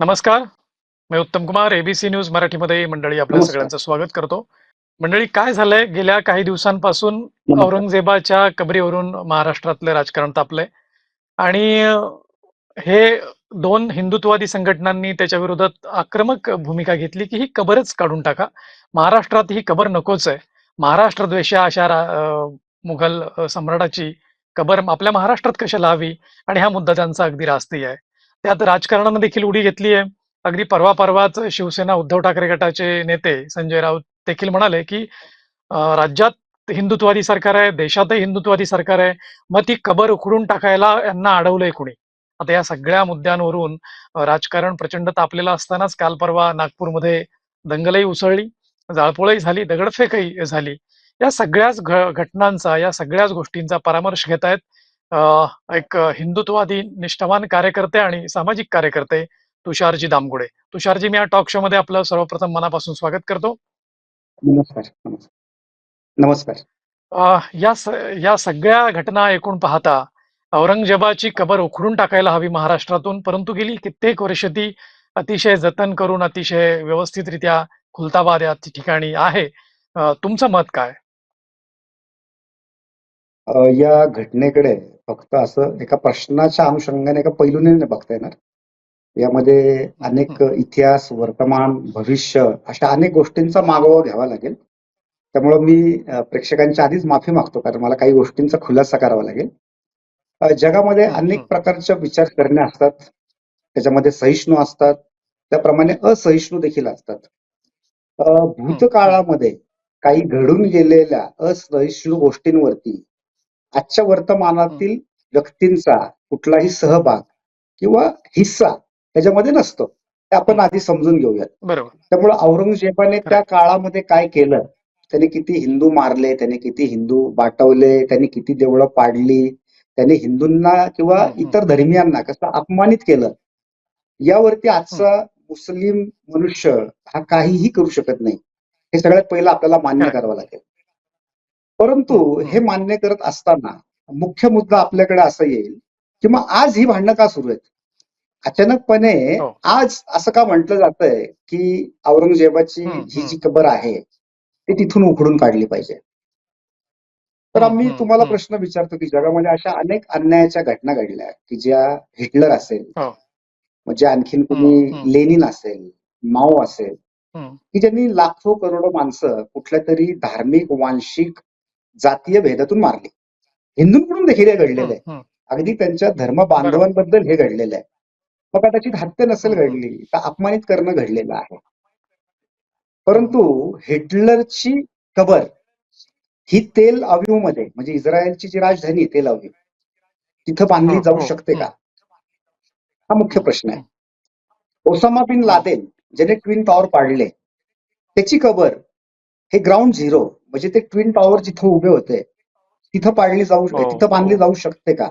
नमस्कार. मी उत्तम Kumar ABC news मराठीमध्ये मंडळी आपल्या. सगळ्यांचं स्वागत करतो. मंडळी काय झालंय? गेल्या काही दिवसांपासून. औरंगजेबाच्या कबरीवरून महाराष्ट्रातलं राजकारण तापलंय. आणि हे दोन हिंदुत्ववादी संघटनांनी त्याच्या विरोधात आक्रमक भूमिका घेतली की ही कबरच काढून टाका. महाराष्ट्रात ही कबर नकोच आहे. महाराष्ट्र द्वेषा अशा मुघल सम्राटाची कबर आपल्या महाराष्ट्रात कशाला हवी? आणि हा मुद्दा त्यांचा अगदी रास्ती आहे. त्यात राजकारणानं देखील उडी घेतली आहे अगदी परवा परवाच शिवसेना उद्धव ठाकरे गटाचे नेते संजय राऊत देखील म्हणाले की राज्यात हिंदुत्ववादी सरकार आहे देशातही हिंदुत्ववादी सरकार आहे. मग ती कबर उखडून टाकायला यांना अडवलंय कुणी? आता या सगळ्या मुद्द्यांवरून राजकारण प्रचंड तापलेलं असतानाच काल परवा नागपूरमध्ये दंगलही उसळली जाळपोळही झाली दगडफेकही झाली. या सगळ्याच घटनांचा या सगळ्याच गोष्टींचा परामर्श घेत आहेत एक हिंदुत्ववादी निष्ठावान कार्यकर्ते आणि सामाजिक कार्यकर्ते तुषारजी दामगुडे. तुषारजी मी या टॉक शो मध्ये आपलं सर्वप्रथम मनापासून स्वागत करतो. नमस्कार नमस्कार. या स- या सगळ्या घटना ऐकून पाहता औरंगजेबाची कबर उखडून टाकायला हवी महाराष्ट्रातून परंतु गेली कित्येक वर्ष ती अतिशय जतन करून अतिशय व्यवस्थितरित्या खुलताबाद या ठिकाणी आहे. तुमचं मत काय? या घटनेकडे फक्त असं एका प्रश्नाच्या अनुषंगाने एका पैलूने बघता येणार. यामध्ये अनेक इतिहास वर्तमान भविष्य अशा अनेक गोष्टींचा मागोवा घ्यावा लागेल. त्यामुळं मी प्रेक्षकांच्या आधीच माफी मागतो कारण मला काही गोष्टींचा खुलासा करावा लागेल. जगामध्ये अनेक. प्रकारच्या विचारसरण्या असतात. त्याच्यामध्ये सहिष्णू असतात. त्याप्रमाणे असहिष्णू देखील असतात. भूतकाळामध्ये काही घडून गेलेल्या असहिष्णू गोष्टींवरती आजच्या वर्तमानातील व्यक्तींचा कुठलाही सहभाग किंवा हिस्सा त्याच्यामध्ये नसतो. ते आपण आधी समजून घेऊयात. बरोबर. त्यामुळे औरंगजेबाने त्या काळामध्ये काय केलं? त्याने किती हिंदू मारले त्याने किती हिंदू बाटवले त्याने किती देवळं पाडली त्याने हिंदूंना किंवा. इतर धर्मियांना कसं अपमानित केलं? यावरती आजचा मुस्लिम मनुष्य हा काहीही करू शकत नाही. हे सगळ्यात पहिलं आपल्याला मान्य. करावं लागेल. परंतु. हे मान्य करत असताना मुख्य मुद्दा आपल्याकडे असा येईल की मग आज ही भांडणं का सुरू आहेत अचानकपणे हो. आज असं का म्हटलं जातंय की औरंगजेबाची ही. जी कबर आहे ती तिथून उखडून काढली पाहिजे तर आम्ही तुम्हाला. प्रश्न विचारतो की जगामध्ये अशा अनेक अन्यायाच्या घटना घडल्या की ज्या हिटलर असेल हो. म्हणजे आणखीन कुणी. लेनिन असेल माओ असेल. की ज्यांनी लाखो करोडो माणसं कुठल्या तरी धार्मिक वांशिक जातीय भेदातून मारली. हिंदूंकडून देखील हे घडलेलं आहे. अगदी त्यांच्या धर्म बांधवांबद्दल हे घडलेलं आहे. मग कदाचित हत्या नसेल. घडली तर अपमानित करणं घडलेलं आहे. परंतु हिटलरची कबर ही तेल अवीवमध्ये म्हणजे इस्रायलची जी राजधानी तेल अवीव तिथं बांधली जाऊ शकते. का? हा मुख्य प्रश्न आहे. ओसामा बिन लादेन ज्याने ट्विन टॉवर पाडले त्याची कबर हे ग्राउंड झिरो म्हणजे ते ट्विन टॉवर जिथं उभे होते तिथं पाडली जाऊ हो, तिथं बांधली. जाऊ शकते का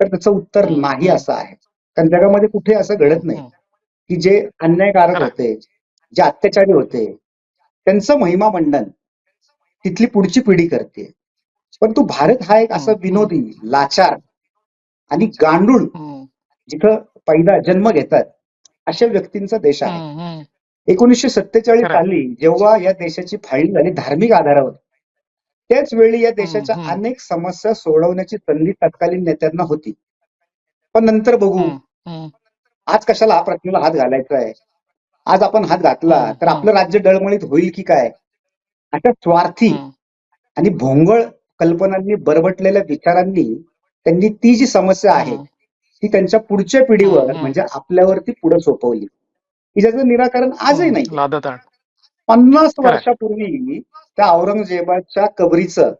तर त्याचं उत्तर नाही. असं आहे कारण जगामध्ये कुठे असं घडत नाही. की जे अन्यायकारक. होते जे अत्याचारी होते त्यांचं महिमा मंडन तिथली पुढची पिढी करते परंतु भारत हा एक असं विनोदी लाचार आणि गांडूळ. जिथं पैदा जन्म घेतात अशा व्यक्तींचा देश आहे. एकोणीसशे सत्तेचाळीस. साली जेव्हा या देशाची फाळणी झाली धार्मिक आधारावर त्याच वेळी या देशाच्या. अनेक समस्या सोडवण्याची संधी तत्कालीन नेत्यांना होती पण नंतर बघू. आज कशाला हा प्रश्नाला हात घालायचा आहे आज आपण हात घातला तर. आपलं राज्य डळमळीत होईल की काय अशा स्वार्थी. आणि भोंगळ कल्पनांनी बरबटलेल्या विचारांनी त्यांनी ती जी समस्या आहे. ती त्यांच्या पुढच्या पिढीवर. म्हणजे आपल्यावरती पुढे सोपवली की ज्याचं निराकरण आजही नाही लादत आण पन्नास. वर्षापूर्वी त्या औरंगजेबाच्या कबरीचं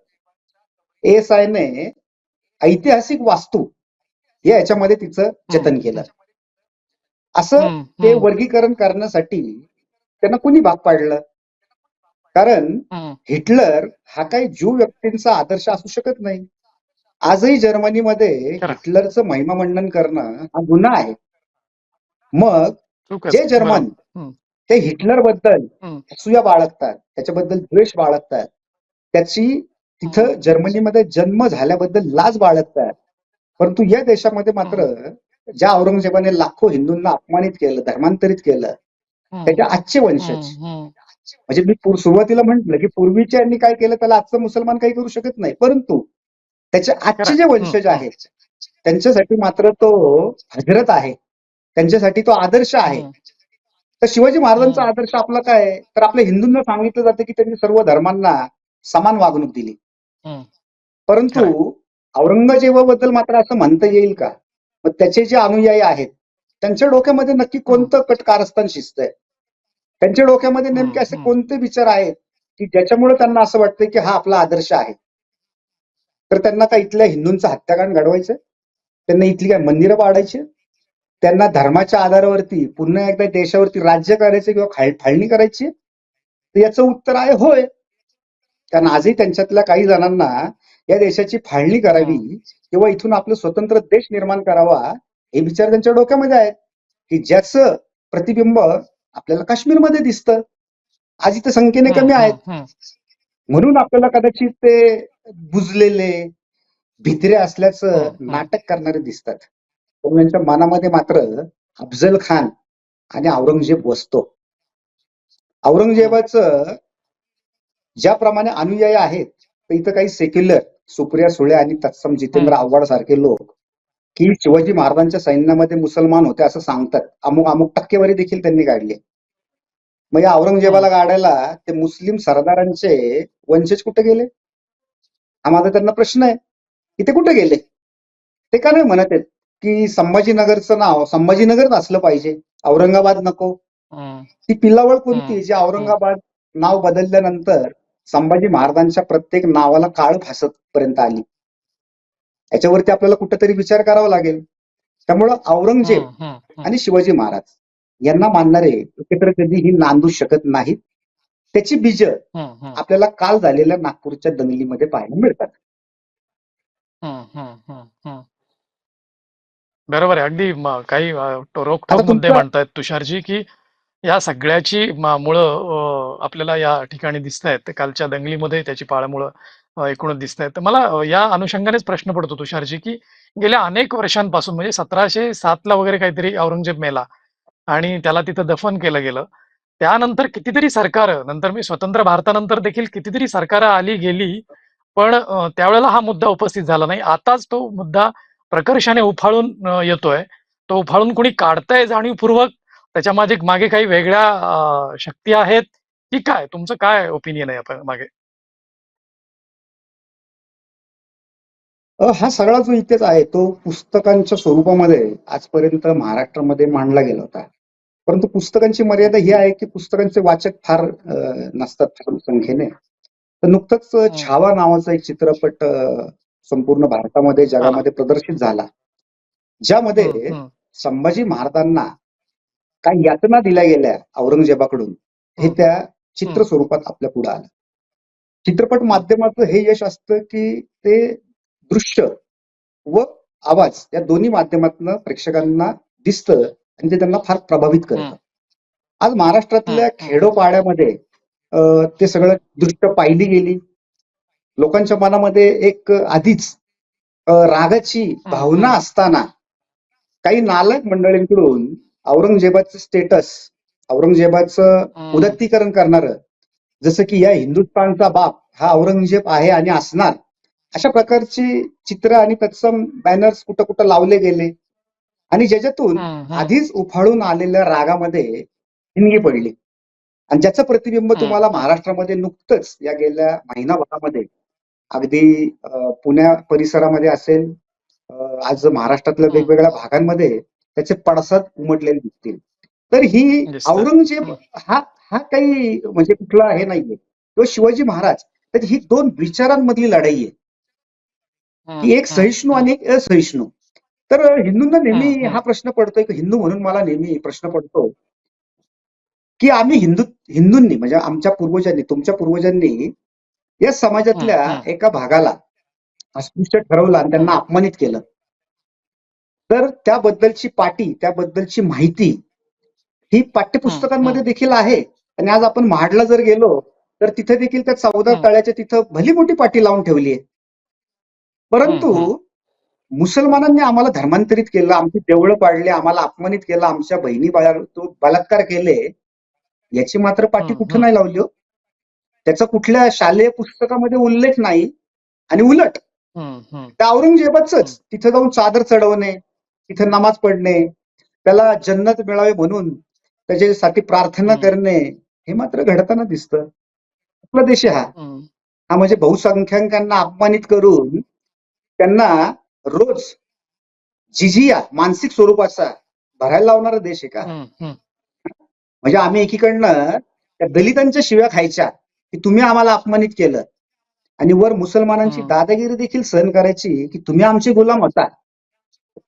एएसआयने ऐतिहासिक वास्तू या याच्यामध्ये तिचं जतन केलं असं ते. वर्गीकरण करण्यासाठी त्यांना कुणी भाग पाडलं कारण. हिटलर हा काही ज्यू व्यक्तींचा आदर्श असू शकत नाही आजही जर्मनीमध्ये. हिटलरचं महिमामंडन करणं हा गुन्हा आहे मग. जे जर्मन. ते हिटलरबद्दल. असूया बाळगतात त्याच्याबद्दल द्वेष बाळगतात त्याची तिथं जर्मनीमध्ये जन्म झाल्याबद्दल लाज बाळगतात. परंतु या देशामध्ये मात्र ज्या औरंगजेबाने लाखो हिंदूंना अपमानित केलं धर्मांतरित केलं त्याच्या आजचे वंशज. म्हणजे मी सुरुवातीला म्हंटल की पूर्वीच्यांनी काय केलं त्याला आजचा मुसलमान काही करू शकत नाही. परंतु त्याचे आजचे जे. वंशज आहेत त्यांच्यासाठी मात्र तो हजरत आहे. त्यांच्यासाठी तो आदर्श आहे. हम्म, तर शिवाजी महाराजांचा हम्म. आदर्श आपला काय? तर आपल्या हिंदूंना सांगितलं जातं की त्यांनी सर्व धर्मांना समान वागणूक दिली. हम्म. परंतु औरंगजेबाबद्दल मात्र असं म्हणता येईल का? मग त्याचे जे अनुयायी आहेत त्यांच्या डोक्यामध्ये नक्की कोणतं कट कारस्थान शिजतंय त्यांच्या डोक्यामध्ये नेमके असे. कोणते विचार आहेत की ज्याच्यामुळे त्यांना असं वाटतं की हा आपला आदर्श आहे? तर त्यांना काय इथल्या हिंदूंचं हत्याकांड घडवायचं त्यांना इथली काय मंदिरं पाडायची त्यांना धर्माच्या आधारावरती पुन्हा एकदा देशावरती राज्य करायचं किंवा फाळणी करायची? तर याचं उत्तर आहे होय. कारण आजही त्यांच्यातल्या काही जणांना या देशाची फाळणी करावी किंवा इथून आपलं स्वतंत्र देश निर्माण करावा हे विचार त्यांच्या डोक्यामध्ये आहेत. की ज्याचं प्रतिबिंब आपल्याला काश्मीरमध्ये दिसतं. आज इथं संख्येने कमी आहेत. म्हणून आपल्याला कदाचित ते बुजलेले भित्रे असल्याचं. नाटक करणारे दिसतात. पण त्यांच्या मनामध्ये मात्र अफजल खान आणि औरंगजेब बसतो औरंगजेबाचं ज्याप्रमाणे अनुयायी आहेत तर इथं काही सेक्युलर सुप्रिया सुळे आणि तत्सम जितेंद्र. आव्हाड सारखे लोक की शिवाजी महाराजांच्या सैन्यामध्ये मुसलमान होते असं सांगतात. अमुक अमुक टक्केवारी देखील त्यांनी काढली. मग या औरंगजेबाला गाडायला ते मुस्लिम सरदारांचे वंशज कुठे गेले? हा माझा त्यांना प्रश्न आहे. की ते कुठे गेले? ते का नाही म्हणत आहेत? की संभाजीनगरचं नाव संभाजीनगरच असलं पाहिजे. औरंगाबाद नको. ती पिल्लावळ कोणती जी औरंगाबाद नाव बदलल्यानंतर संभाजी महाराजांच्या प्रत्येक नावाला काळ फासत पर्यंत आली. याच्यावरती आपल्याला कुठेतरी विचार करावा लागेल. त्यामुळं औरंगजेब. आणि शिवाजी महाराज यांना मानणारे एकत्र कधीही नांदू शकत नाहीत. त्याची बीज आपल्याला काल झालेल्या नागपूरच्या दंगलीमध्ये पाहायला मिळतात. बरोबर आहे. अगदी म- काही अ, आता रोखठोक मुद्दे तुमचं मांडतायत तुषारजी की या सगळ्याची म- मुळं अ, आपल्याला या ठिकाणी दिसत आहेत कालच्या दंगलीमध्ये त्याची पाळमुळं अ, एकूणच दिसत आहेत तर मला अ, या अनुषंगानेच प्रश्न पडतो तुषारजी की गेल्या अनेक वर्षांपासून म्हणजे सतराशे सातला वगैरे काहीतरी औरंगजेब मेला आणि त्याला तिथं दफन केलं गेलं. त्यानंतर कितीतरी सरकार नंतर मी स्वतंत्र भारतानंतर देखील कितीतरी सरकार आली गेली पण अ, त्यावेळेला हा मुद्दा उपस्थित झाला नाही. आताच तो मुद्दा प्रकर्षाने उफाळून येतोय. तो उफाळून कोणी काढतंय जाणीवपूर्वक त्याच्यामागे मागे काही वेगळ्या शक्ती आहेत की काय? तुमचं काय ओपिनियन आहे आपण मागे? हा सगळा जो इतिहास आहे तो पुस्तकांच्या स्वरूपामध्ये आजपर्यंत महाराष्ट्रामध्ये मांडला गेला होता. परंतु पुस्तकांची मर्यादा ही आहे की पुस्तकांचे वाचक फार नसतात संख्येने. तर नुकतंच छावा नावाचा एक चित्रपट संपूर्ण भारतामध्ये जगामध्ये प्रदर्शित झाला ज्यामध्ये संभाजी महाराजांना काही यातना दिल्या गेल्या औरंगजेबाकडून हे. त्या चित्र. स्वरूपात आपल्या पुढे आलं चित्रपट माध्यमाचं हे यश असतं की ते दृश्य व आवाज या दोन्ही माध्यमातून प्रेक्षकांना दिसतं आणि ते त्यांना फार प्रभावित करतं. आज महाराष्ट्रातल्या. खेडोपाड्यामध्ये ते सगळं दृश्य पाहिली गेली लोकांच्या मनामध्ये एक आधीच रागाची भावना. असताना काही नालक मंडळींकडून औरंगजेबाचं स्टेटस औरंगजेबाचं. उदत्तीकरण करणार जसं की या हिंदुस्थानचा बाप हा औरंगजेब आहे आणि असणार अशा प्रकारची चित्र आणि तत्सम बॅनर्स कुठं कुठं लावले गेले आणि ज्याच्यातून. आधीच उफाळून आलेल्या रागामध्ये हिनगी पडली आणि ज्याचं प्रतिबिंब तुम्हाला. महाराष्ट्रामध्ये नुकतंच या गेल्या महिनाभरामध्ये अगदी पुण्या परिसरामध्ये असेल आज महाराष्ट्रातल्या. वेगवेगळ्या भागांमध्ये त्याचे पडसाद उमटलेले दिसतील तर ही. औरंगजेब. हा हा काही म्हणजे कुठला हे नाहीये किंवा शिवाजी महाराज तर ही दोन विचारांमधली लढाई आहे की एक सहिष्णू. आणि एक असहिष्णू तर हिंदूंना नेहमी. हा प्रश्न पडतोय की हिंदू म्हणून मला नेहमी प्रश्न पडतो की आम्ही हिंदू हिंदूंनी म्हणजे आमच्या पूर्वजांनी तुमच्या पूर्वजांनी या समाजातल्या. एका भागाला अस्पृश्य ठरवलं आणि त्यांना अपमानित केलं तर त्याबद्दलची पाटी त्याबद्दलची माहिती ही पाठ्यपुस्तकांमध्ये. देखील आहे आणि आज आपण महाडला जर गेलो तर तिथे देखील त्या चौदा. तळ्याच्या तिथं भली मोठी पाटी लावून ठेवली आहे परंतु. मुसलमानांनी आम्हाला धर्मांतरित केलं आमची देवळं पाडली आम्हाला अपमानित केलं आमच्या बहिणी बाळा बलात्कार केले याची मात्र पाठी कुठं. नाही लावली हो त्याचा कुठल्या शालेय पुस्तकामध्ये उल्लेख नाही आणि उलट. त्या औरंगजेबाच तिथं जाऊन चादर चढवणे तिथं नमाज पडणे त्याला जन्नत मिळावे म्हणून त्याच्यासाठी प्रार्थना. करणे हे मात्र घडताना दिसतं आपला देश हा. हा म्हणजे बहुसंख्याकांना अपमानित करून त्यांना रोज जिजिया मानसिक स्वरूपाचा भरायला लावणारा देश आहे का. म्हणजे आम्ही एकीकडनं त्या दलितांच्या शिव्या खायच्या की तुम्ही आम्हाला अपमानित केलं आणि वर मुसलमानांची. दादागिरी देखील सहन करायची की तुम्ही आमचे गुलाम होता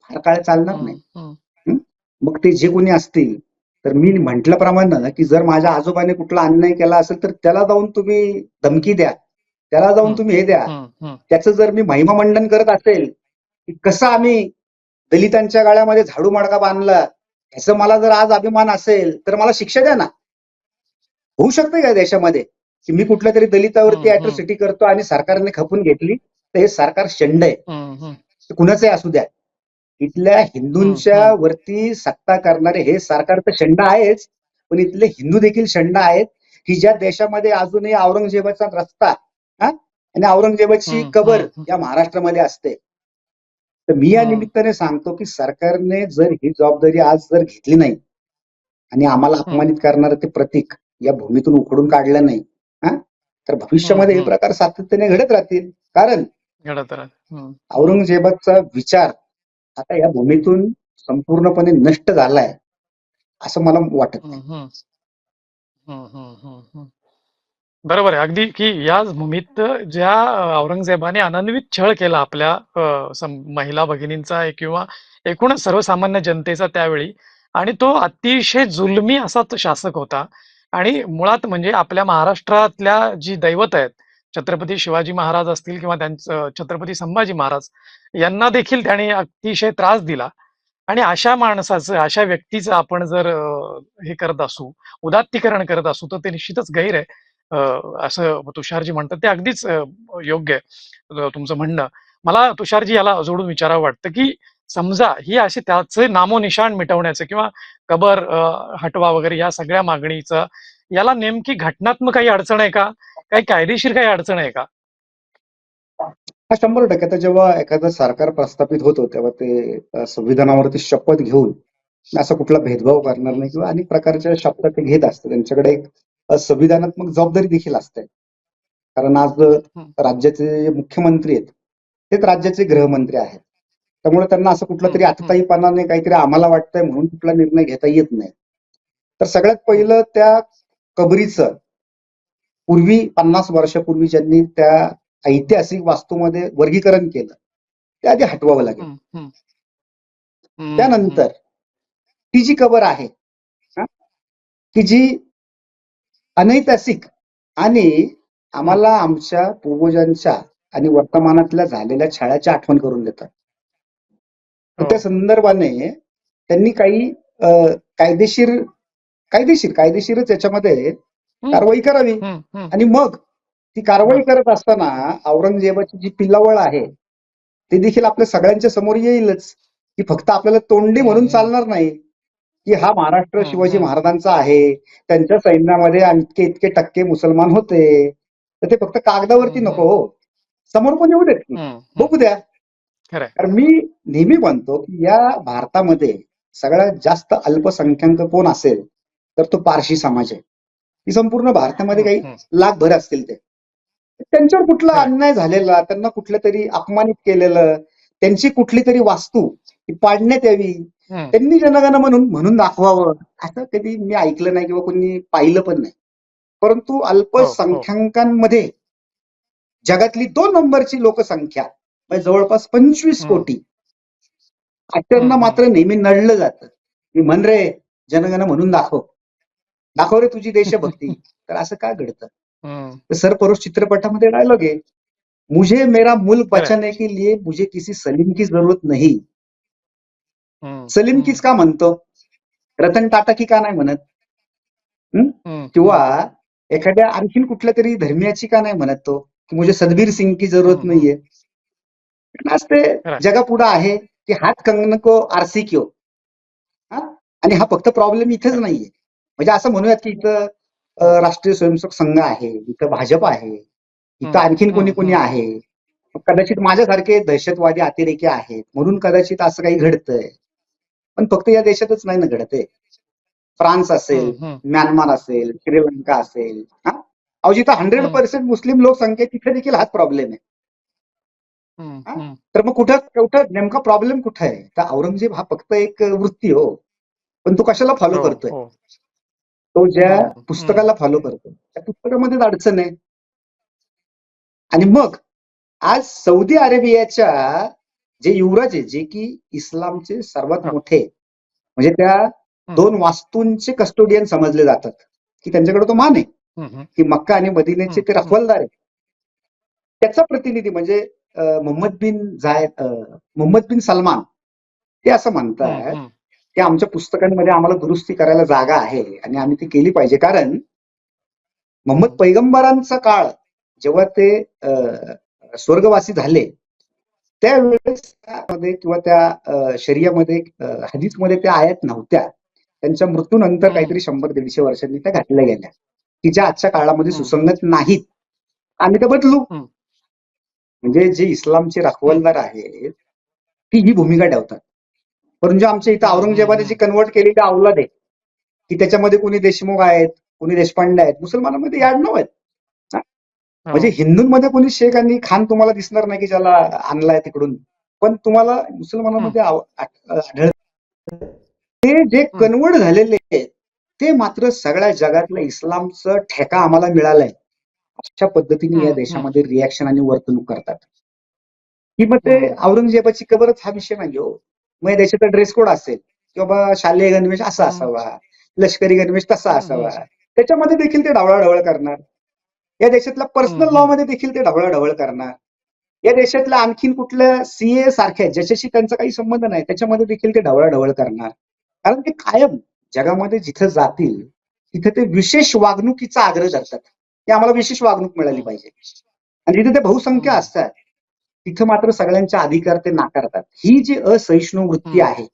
फार काळ चालणार नाही. मग ते जे कोणी असतील तर मी म्हटल्याप्रमाणे की जर माझ्या आजोबाने कुठला अन्याय केला असेल तर त्याला जाऊन तुम्ही धमकी द्या त्याला जाऊन. तुम्ही हे द्या. त्याचं जर मी महिमा मंडन करत असेल की कसं आम्ही दलितांच्या गाळ्यामध्ये झाडू मडका बांधला ह्याचं मला जर आज अभिमान असेल तर मला शिक्षा द्या ना होऊ शकतं का देशामध्ये की मी कुठल्या तरी दलितावरती. अॅट्रॉसिटी करतो आणि सरकारने खपून घेतली तर हे सरकार शंड आहे कुणाचंही असू द्या इथल्या हिंदूंच्या. वरती सत्ता करणारे हे सरकार तर शंड आहेच पण इथले हिंदू देखील शंड आहेत की ज्या देशामध्ये अजूनही औरंगजेबाचा रस्ता हा आणि औरंगजेबाची कबर. या महाराष्ट्रामध्ये असते तर मी या. निमित्ताने सांगतो की सरकारने जर ही जबाबदारी आज जर घेतली नाही आणि आम्हाला अपमानित करणारं ते प्रतीक या भूमीतून उखडून काढलं नाही हा? तर भविष्यामध्ये हे. प्रकार सातत्याने घडत राहतील. कारण. औरंगजेबाचा विचार आता या भूमीतून संपूर्णपणे नष्ट झालाय असं मला वाटत नाही. बरोबर आहे. अगदी की या भूमीत ज्या औरंगजेबाने अनन्वित छळ केला आपल्या महिला भगिनींचा किंवा एकूणच सर्वसामान्य जनतेचा त्यावेळी आणि तो अतिशय जुलमी असा तो शासक होता. आणि मुळात म्हणजे आपल्या महाराष्ट्रातल्या जी दैवत आहेत छत्रपती शिवाजी महाराज असतील किंवा त्यांचं छत्रपती संभाजी महाराज यांना देखील त्याने अतिशय त्रास दिला. आणि अशा माणसाचं अशा व्यक्तीचं आपण जर हे करत असू उदात्तीकरण करत असू तर ते निश्चितच गैर आहे. असं तुषारजी म्हणतात ते अगदीच योग्य आहे. तुमचं म्हणणं. मला तुषारजी याला जोडून विचारावं वाटतं की समजा ही अशी त्याचे नामोनिशाण मिटवण्याचं किंवा कबर हटवा वगैरे या सगळ्या मागणीचं याला नेमकी घटनात्मक काही अडचण आहे का? काही कायदेशीर काही अडचण आहे का? हा शंभर टक्के. आता जेव्हा एखादं सरकार प्रस्थापित होतं तेव्हा ते संविधानावरती शपथ घेऊन असा कुठला भेदभाव करणार नाही किंवा अनेक प्रकारच्या शपथ ते घेत असते त्यांच्याकडे एक संविधानात्मक जबाबदारी देखील असते. कारण आज राज्याचे मुख्यमंत्री आहेत. तेच राज्याचे गृहमंत्री आहेत. त्यामुळे त्यांना असं कुठलं तरी हम्म. आतताईपणाने काहीतरी आम्हाला वाटतंय म्हणून कुठला निर्णय घेता येत नाही तर सगळ्यात पहिलं त्या कबरीचं पूर्वी पन्नास वर्षापूर्वी ज्यांनी त्या ऐतिहासिक वास्तूमध्ये वर्गीकरण केलं ते आधी हटवावं लागेल त्यानंतर ती जी कबर आहे की जी अनैतिहासिक आणि आम्हाला आमच्या पूर्वजांच्या आणि वर्तमानातल्या झालेल्या छळाची आठवण करून देतात. त्या संदर्भाने त्यांनी काही कायदेशीर कायदेशीर कायदेशीरच याच्यामध्ये कारवाई करावी. आणि मग ती कारवाई करत असताना औरंगजेबाची जी पिल्लावळ आहे ते देखील आपल्या सगळ्यांच्या समोर येईलच. की फक्त आपल्याला तोंडी म्हणून. चालणार नाही. की हा महाराष्ट्र शिवाजी. महाराजांचा आहे. त्यांच्या सैन्यामध्ये इतके इतके टक्के मुसलमान होते. तर ते फक्त कागदावरती नको हो. समोर पण येऊ देत. बघू द्या. खरंय. कारण मी नेहमी म्हणतो की या भारतामध्ये सगळ्यात जास्त अल्पसंख्याक कोण असेल तर तो पारशी समाज आहे. ही संपूर्ण भारतामध्ये काही लाखभर असतील ते. त्यांच्यावर कुठला. अन्याय झालेला त्यांना कुठलं तरी अपमानित केलेलं त्यांची कुठली तरी वास्तू पाडण्यात यावी. त्यांनी जनगण म्हणून म्हणून दाखवावं. असं कधी मी ऐकलं नाही किंवा कोणी पाहिलं पण नाही. परंतु अल्पसंख्याकांमध्ये जगातली दोन नंबरची लोकसंख्या म्हणजे जवळपास पंचवीस. कोटी हम्म. मात्र नेहमी नडलं जातं की म्हण रे जनगण म्हणून दाखव दाखव रे तुझी देशभक्ती तर असं का घडतं हम्म. तर सरपरोश चित्रपटामध्ये डायलॉग आहे मुझे मेरा मुल्क Correct. बचाने के लिए मुझे किसी सलीम की जरूरत नहीं. सलीम कीच का म्हणतो रतन टाटा की का नाही म्हणत. किंवा एखाद्या आणखीन कुठल्या तरी धर्मियाची का नाही म्हणत तो की मुझे सदबीर सिंग की जरूरत. नाहीये Right. जगापुढं आहे की हात कंगन को आरसी क्यो हा आणि हा फक्त प्रॉब्लेम इथेच नाहीये म्हणजे असं म्हणूयात की इथं राष्ट्रीय स्वयंसेवक संघ आहे इथं भाजप आहे इथं आणखीन कोणी कोणी. आहे कदाचित माझ्यासारखे दहशतवादी अतिरेकी आहेत म्हणून कदाचित असं काही घडतंय पण फक्त या देशातच नाही ना घडते फ्रान्स असेल. म्यानमार असेल श्रीलंका असेल हा अहो जिथं हंड्रेड. पर्सेंट मुस्लिम लोकसंख्या तिथे देखील हाच प्रॉब्लेम आहे. तर मग कुठं कुठं नेमका प्रॉब्लेम कुठं आहे? तर औरंगजेब हा फक्त एक वृत्ती हो. पण तो कशाला फॉलो हो, करतोय? हो. तो ज्या हम्म, पुस्तकाला फॉलो करतो त्या पुस्तकामध्येच अडचण आहे. आणि मग आज सौदी अरेबियाच्या जे युवराज आहे जे की इस्लामचे सर्वात हा. मोठे म्हणजे त्या दोन वास्तूंचे कस्टोडियन समजले जातात. की त्यांच्याकडे तो मान आहे. की मक्का आणि मदिनेचे ते रखवालदार आहे त्याचा प्रतिनिधी म्हणजे मोहम्मद बिन जायद अं, मोहम्मद बिन सलमान ते असं म्हणतात. की आमच्या पुस्तकांमध्ये आम्हाला दुरुस्ती करायला जागा आहे आणि आम्ही ती केली पाहिजे कारण मोहम्मद हम्म. पैगंबरांचा काळ जेव्हा ते स्वर्गवासी झाले त्यावेळेस त्यामध्ये किंवा त्या शरियामध्ये अं, हदीसमध्ये त्या आयात नव्हत्या त्यांच्या मृत्यूनंतर. काहीतरी शंभर दीडशे वर्षांनी त्या घातल्या गेल्या की ज्या आजच्या काळामध्ये. सुसंगत नाहीत आम्ही त्या बदलू. म्हणजे जे इस्लामचे राखवलदार आहेत ती ही भूमिका ठेवतात. परंतु आमच्या इथं औरंगजेबाने. जी कन्वर्ट केलेली अवलाद आहे की त्याच्यामध्ये कोणी देशमुख आहेत कोणी देशपांडे आहेत मुसलमानांमध्ये याडनव आहेत. म्हणजे. हिंदूंमध्ये कोणी शेख आणि खान तुम्हाला दिसणार नाही की ज्याला आणलाय तिकडून. पण तुम्हाला मुसलमानांमध्ये आढळ ते जे कन्वर्ट झालेले आहेत ते मात्र सगळ्या जगातलं इस्लामचं ठेका आम्हाला मिळालाय. अशा पद्धतीने या देशामध्ये रिॲक्शन आणि वर्तणूक करतात. की मग ते. औरंगजेबाची कबरच हा विषय नाही हो. मग या देशाचा ड्रेस कोड असेल किंवा शालेय गणवेश असा. असावा लष्करी गणवेश तसा असावा. त्याच्यामध्ये देखील ते ढवळाढवळ करणार. या देशातल्या पर्सनल. लॉ मध्ये देखील ते ढवळाढवळ करणार. या देशातल्या आणखीन कुठल्या सीए सारख्या ज्याच्याशी त्यांचा काही संबंध नाही त्याच्यामध्ये देखील ते ढवळाढवळ करणार. कारण ते कायम जगामध्ये जिथं जातील तिथे ते विशेष वागणुकीचा आग्रह धरतात. की आम्हाला विशेष वागणूक मिळाली पाहिजे. आणि जिथे ते बहुसंख्य हम्म. असतात तिथं मात्र सगळ्यांचे अधिकार ते नाकारतात. ही जी असहिष्णू वृत्ती हम्म. आहे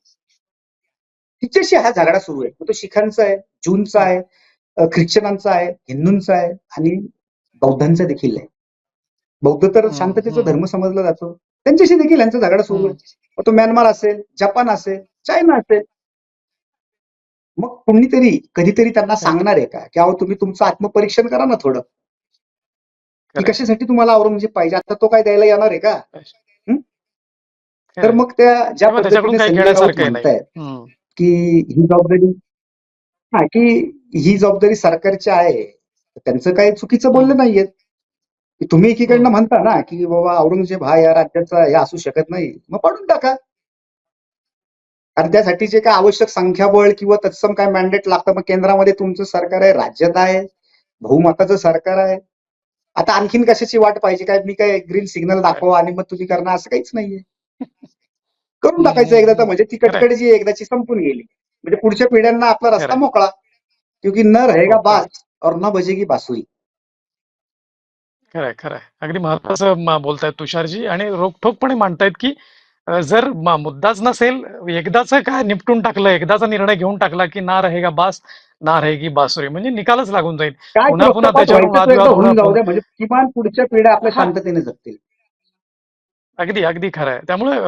तिच्याशी हा झगडा सुरू आहे. मग तो शिखांचा आहे जूनचा आहे ख्रिश्चनांचा आहे हिंदूंचा आहे आणि बौद्धांचा देखील आहे. बौद्ध तर शांततेचा. धर्म समजला जातो. त्यांच्याशी देखील यांचा झगडा सुरू आहे. मग तो म्यानमार असेल जपान असेल चायना असेल मग कोणीतरी कधीतरी त्यांना सांगणार आहे का की अहो तुम्ही तुमचं आत्मपरीक्षण करा ना थोडं की. कशासाठी तुम्हाला औरंगजेब पाहिजे आता तो काय द्यायला येणार आहे का तर. मग त्या ज्या पद्धतीने. म्हणतायत. की ही जबाबदारी हा की ही जबाबदारी सरकारची आहे त्यांचं काही चुकीचं बोललं. नाहीये तुम्ही एकीकडनं. म्हणता ना की बाबा औरंगजेब हा या राज्याचा हे असू शकत नाही मग पाडून टाका कारण त्यासाठी जे काय आवश्यक संख्याबळ किंवा तत्सम काय मॅन्डेट लागतं मग केंद्रामध्ये तुमचं सरकार आहे राज्यात आहे बहुमताचं सरकार आहे. आता आणखीन कशाची वाट पाहिजे? काय मी काय ग्रीन सिग्नल दाखवा आणि मग तुम्ही करणं असं काहीच नाहीये. करून टाकायचं एकदा तर म्हणजे ती कटकट जी एकदाची संपून गेली. म्हणजे पुढच्या पिढ्यांना आपला रस्ता. मोकळा. क्योंकि न रहेगा. बास और न बजेगी बासुरी. खरंय खरंय. अगदी महत्वाचं बोलतायत तुषारजी आणि रोखठोकपणे मांडतायत की जर मुद्दाच नसेल एकदाच काय निपटून टाकलं एकदाचा निर्णय घेऊन टाकला की ना रहेगा बास ना रहेगी बासुरी म्हणजे निकालच लागून जाईल. पुन्हा- पुन्हा त्याच्यावर म्हणजे किमान पुढच्या पिढ्या आपल्या. शांततेने जगतील. अगदी अगदी खरं आहे. त्यामुळे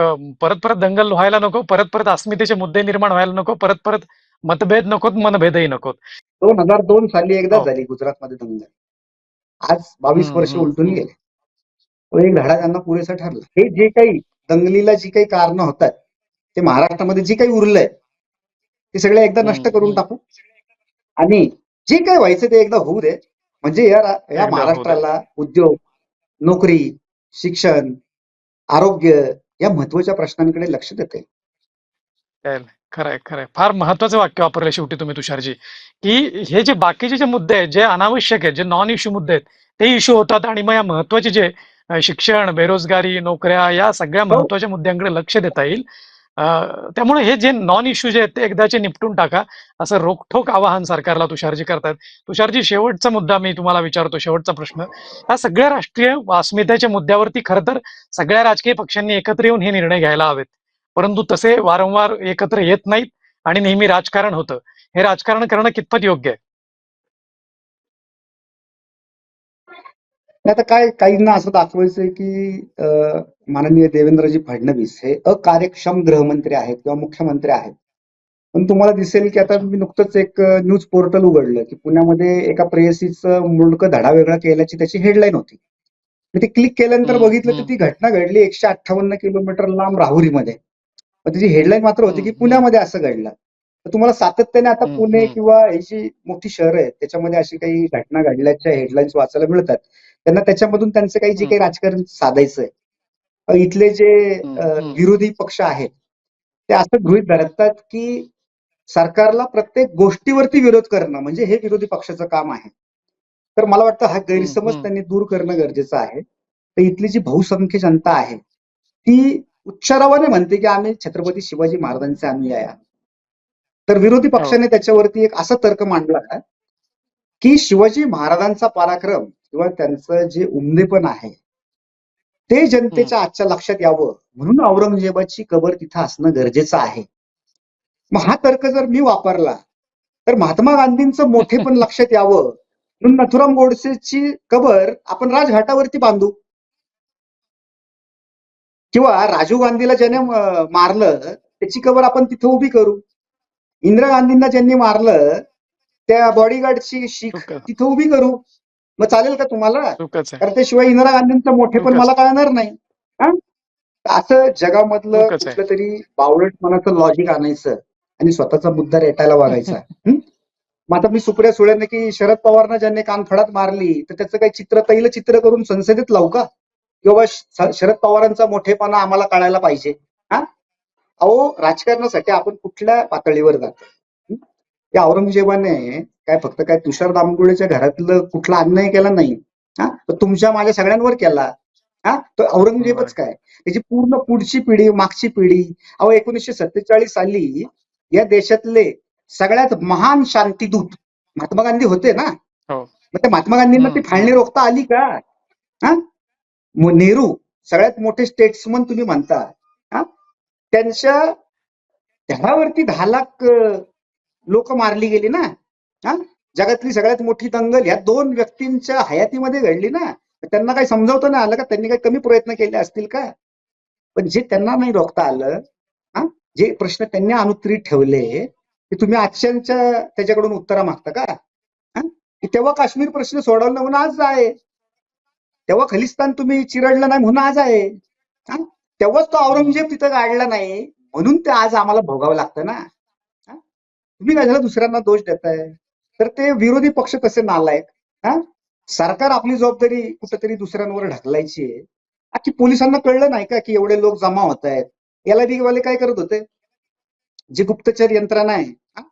परत परत दंगल व्हायला नको परत परत अस्मितेचे मुद्दे निर्माण व्हायला नको परत परत मतभेद नकोत मनभेदही नकोत. दोन हजार दोन साली एकदा हो. झाली गुजरातमध्ये दंगल. आज बावीस वर्ष उलटून. गेले. तो एक धडा त्यांना पुरेसा ठरला. हे जे काही दंगलीला जी काही कारणं होतात ते महाराष्ट्रामध्ये जे काही उरलंय ते सगळे एकदा नष्ट करून. टाकू. आणि जे काही व्हायचं ते एकदा होऊ दे. म्हणजे या या. महाराष्ट्राला उद्योग नोकरी शिक्षण आरोग्य या महत्त्वाच्या प्रश्नांकडे लक्ष देते खरंय खरंय फार महत्वाचं वाक्य वापरलं शेवटी तुम्ही तुषारजी. की हे जे बाकीचे जे मुद्दे आहेत जे अनावश्यक आहेत जे नॉन इश्यू मुद्दे आहेत ते इश्यू होतात आणि मग या महत्त्वाचे जे शिक्षण बेरोजगारी नोकऱ्या या सगळ्या हो. महत्त्वाच्या मुद्द्यांकडे लक्ष देता येईल. त्यामुळे हे जे नॉन इश्यू जे आहेत ते एकदाचे निपटून टाका. असं रोखठोक आवाहन सरकारला तुषारजी करतायत तुषारजी शेवटचा मुद्दा मी तुम्हाला विचारतो शेवटचा प्रश्न. या सगळ्या राष्ट्रीय अस्मितेच्या मुद्द्यावरती खरं तर सगळ्या राजकीय पक्षांनी एकत्र येऊन हे निर्णय घ्यायला हवेत. परंतु तसे वारंवार एकत्र येत नाहीत आणि नेहमी राजकारण होतं. हे राजकारण करणं कितपत योग्य आहे? आता काय काहींना असं दाखवायचंय की माननीय देवेंद्रजी फडणवीस हे अकार्यक्षम गृहमंत्री आहेत किंवा मुख्यमंत्री आहेत. पण तुम्हाला दिसेल की आता मी नुकतंच एक न्यूज पोर्टल उघडलं की पुण्यामध्ये एका प्रेयसीचं मुंडकं धडा वेगळा केल्याची त्याची हेडलाईन होती. मी ते क्लिक केल्यानंतर बघितलं तर. ती घटना घडली एकशे अठ्ठावन्न किलोमीटर लांब राहुरीमध्ये. त्याची हेडलाईन मात्र होती की पुण्यामध्ये असं घडलं. तर तुम्हाला सातत्याने आता पुणे. किंवा ही जी मोठी शहरं आहेत त्याच्यामध्ये अशी काही घटना घडल्याच्या हेडलाईन्स वाचायला मिळतात. त्यांना त्याच्यामधून त्यांचं काही जे. काही राजकारण साधायचंय अ, इथले जे. विरोधी पक्ष आहेत ते असं गृहीत धरतात की सरकारला प्रत्येक गोष्टीवरती विरोध करणं म्हणजे हे विरोधी पक्षाचं काम आहे तर मला वाटतं हा गैरसमज. त्यांनी दूर करणं गरजेचं आहे तर इथली जी बहुसंख्य जनता आहे ती उच्चारावाने म्हणते की आम्ही छत्रपती शिवाजी महाराजांचे अनुयायी आहोत तर विरोधी पक्षाने त्याच्यावरती एक असा तर्क मांडला की शिवाजी महाराजांचा पराक्रम किंवा त्यांचं जे उमदेपण आहे ते जनतेच्या आजच्या लक्षात यावं. म्हणून औरंगजेबाची कबर तिथं असणं गरजेचं आहे. मग हा तर्क जर मी वापरला तर महात्मा गांधींचं मोठेपण लक्षात यावं. म्हणून नथुराम गोडसेची कबर आपण राजघाटावरती बांधू. किंवा राजीव गांधीला ज्याने मारलं त्याची कबर आपण तिथं उभी करू. इंदिरा गांधींना ज्यांनी मारलं त्या बॉडीगार्डची शीख चुकच तिथं उभी करू. मग चालेल का तुम्हाला? कारण त्याशिवाय इंदिरा गांधींचं मोठेपण. मला कळणार नाही? असं जगामधलं. कुठलं तरी बावळटपणाचं लॉजिक आणायचं आणि स्वतःचा मुद्दा रेटायला वागायचा? मग आता मी सुप्रिया सुळेने की शरद पवारनं ज्यांनी कानफडात मारली तर त्याचं काही चित्र तैल चित्र करून संसदेत लावू का? किंवा शरद पवारांचा मोठेपणा आम्हाला कळायला पाहिजे. हा? अहो राजकारणासाठी आपण कुठल्या पातळीवर जातो? औरंगजेबाने काय फक्त काय तुषार दामगुडेच्या घरातलं कुठला अन्याय केला नाही. हा? तर तुमच्या माझ्या सगळ्यांवर केला. हा? तर औरंगजेबच काय? त्याची पूर्ण पुढची पिढी मागची पिढी अहो एकोणीसशे सत्तेचाळीस साली या देशातले सगळ्यात महान शांतीदूत महात्मा गांधी होते ना? हो. मग त्या महात्मा गांधींना ती फाळणी रोखता आली का? हा? नेहरू सगळ्यात मोठे स्टेट्समन तुम्ही म्हणता. हा? त्यांच्या त्यावरती दहा लाख लोक मारली गेली ना? हा? जगातली सगळ्यात मोठी दंगल ह्या दोन व्यक्तींच्या हयातीमध्ये घडली ना. त्यांना काही समजावता नाही आलं का? त्यांनी काही कमी प्रयत्न केले असतील का? पण जे त्यांना नाही रोखता आलं हा? जे प्रश्न त्यांनी अनुत्तरित ठेवले ते तुम्ही आजच्या त्याच्याकडून उत्तरा मागता का? तेव्हा काश्मीर प्रश्न सोडवला म्हणून आज आहे. तेव्हा खलिस्तान तुम्ही चिरडलं नाही म्हणून आज आहे. हा? तेव्हाच तो औरंगजेब तिथं गाडला नाही म्हणून ते आज आम्हाला भोगावं लागतं ना. तुम्ही तुम्ही झालं दुसऱ्यांना दोष देताय? तर ते विरोधी पक्ष कसे नालायक? हा? सरकार आपली जबाबदारी कुठेतरी दुसऱ्यांवर ढकलायची आहे. की पोलिसांना कळलं नाही का की एवढे लोक जमा होत आहेत? याला वाले काय करत होते? जे गुप्तचर यंत्रणा आहे हा?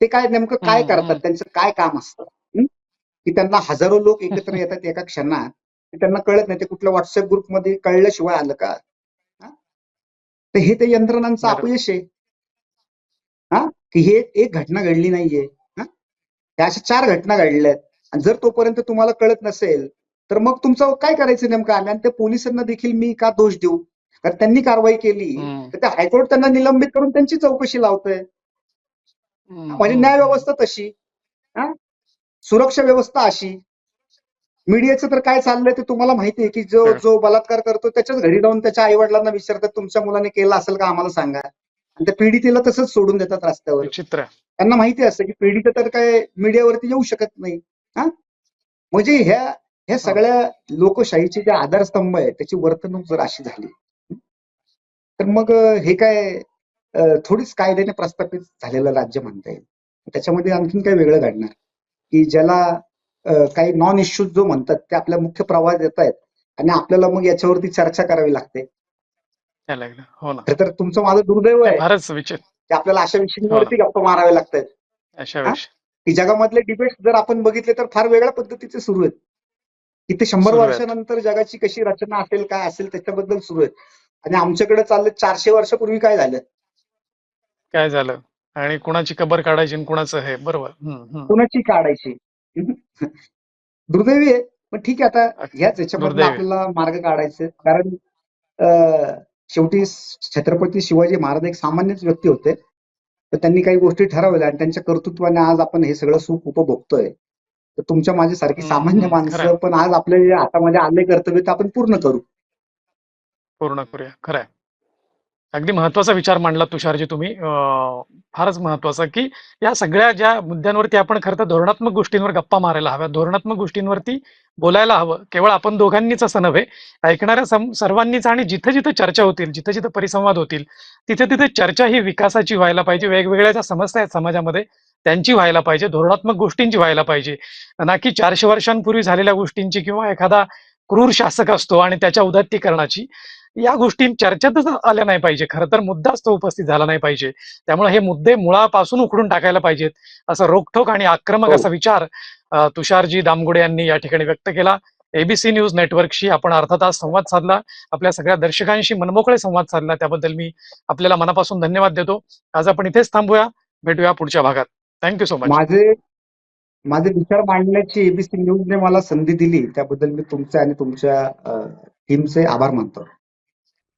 ते काय नेमकं काय. करतात? त्यांचं काय काम असतं? की त्यांना हजारो लोक एकत्र येतात एका क्षणात. त्यांना कळत नाही. ते कुठल्या व्हॉट्सअप ग्रुपमध्ये कळल्याशिवाय आलं का? हा? तर हे ते यंत्रणांचं. अपयश आहे. हा? की हे एक घटना घडली नाहीये. हा त्या अशा चार घटना घडल्यात. आणि जर तोपर्यंत तुम्हाला कळत नसेल तर मग तुमचं काय करायचं नेमकं? आणि त्या पोलिसांना देखील मी का दोष देऊ? कारण त्यांनी कारवाई केली. तर त्या हायकोर्ट त्यांना निलंबित करून त्यांची चौकशी लावतोय. म्हणजे न्याय व्यवस्था तशी. सुरक्षा व्यवस्था अशी. मीडियाचं तर काय चाललंय ते तुम्हाला माहिती आहे की जो. जो बलात्कार करतो त्याच्याच घरी जाऊन त्याच्या आई वडिलांना विचारतात तुमच्या मुलाने केलं असेल का? आम्हाला सांगा. त्या पीडितेला तसंच सोडून देतात रस्त्यावर. विचित्र. आहे. त्यांना माहिती असतं की पीडित तर काय मीडियावरती येऊ शकत नाही. हा? म्हणजे ह्या ह्या सगळ्या लोकशाहीचे जे आधारस्तंभ आहे त्याची वर्तणूक जर अशी झाली तर मग हे काय थोडीच कायद्याने प्रस्थापित झालेलं राज्य म्हणता येईल. त्याच्यामध्ये आणखीन काय वेगळं घडणार? की ज्याला काही नॉन इश्यूज जो म्हणतात ते आपल्या मुख्य प्रवाहात येत आहेत आणि आपल्याला मग याच्यावरती चर्चा करावी लागते. हो ना. तर तुमचं माझं दुर्दैव आहे. की आपल्याला अशा विषयांवरती गप्पा मारावे लागतात अशा हा? की जगामधले डिबेट जर आपण बघितले तर फार वेगळ्या पद्धतीचे सुरू आहेत. इथे शंभर सुरू आहेत. वर्षानंतर जगाची कशी रचना असेल काय असेल त्याच्याबद्दल सुरू आहेत. आणि आमच्याकडे चाललं चारशे वर्षापूर्वी काय झालं? काय झालं? आणि कुणाची कबर काढायची आणि कुणाचं हे? बरोबर. कुणाची काढायची? दुर्दैवी आहे. पण ठीक आहे आता ह्याच याच्यामधून दुर्दैवी. आपल्याला मार्ग काढायचे कारण शेवटी छत्रपती शिवाजी महाराज एक सामान्यच व्यक्ती होते. तर त्यांनी काही गोष्टी ठरवल्या आणि त्यांच्या कर्तृत्वाने आज आपण हे सगळं सुख उपभोगतोय. तर तुमच्या माझ्यासारखी सामान्य. माणसं पण आज आपल्या हातामध्ये आले कर्तव्य ते आपण पूर्ण करू. पूर्ण करूया. खरंय अगदी महत्त्वाचा विचार मांडला तुषारजी तुम्ही. फारच महत्त्वाचा की या सगळ्या ज्या मुद्द्यांवरती आपण खरं तर धोरणात्मक गोष्टींवर गप्पा मारायला हव्या धोरणात्मक गोष्टींवरती बोलायला हवं. केवळ आपण दोघांनीच असं नव्हे ऐकणाऱ्या सर्वांनीच आणि जिथं जिथं चर्चा होतील जिथं जिथं परिसंवाद होतील तिथे तिथे चर्चा ही विकासाची व्हायला पाहिजे. वेगवेगळ्या ज्या समस्या आहेत समाजामध्ये त्यांची व्हायला पाहिजे. धोरणात्मक गोष्टींची व्हायला पाहिजे. ना की चारशे वर्षांपूर्वी झालेल्या गोष्टींची किंवा एखादा क्रूर शासक असतो आणि त्याच्या उदात्तीकरणाची. या गोष्टी चर्चेतच आल्या नाही पाहिजे. खरं तर मुद्दाच तो उपस्थित झाला नाही पाहिजे. त्यामुळे हे मुद्दे मुळापासून उखडून टाकायला पाहिजेत. असं रोखठोक आणि आक्रमक हो. असा विचार तुषारजी दामगुडे यांनी या ठिकाणी व्यक्त केला. एबीसी न्यूज नेटवर्कशी आपण अर्धा तास संवाद साधला. आपल्या सगळ्या दर्शकांशी मनमोकळे संवाद साधला. त्याबद्दल मी आपल्याला मनापासून धन्यवाद देतो. आज आपण इथेच थांबूया. भेटूया पुढच्या भागात. थँक्यू सो मच माझे माझे विचार मांडण्याची एबीसी न्यूजने मला संधी दिली. त्याबद्दल मी तुमचे आणि तुमच्या टीमचे आभार मानतो.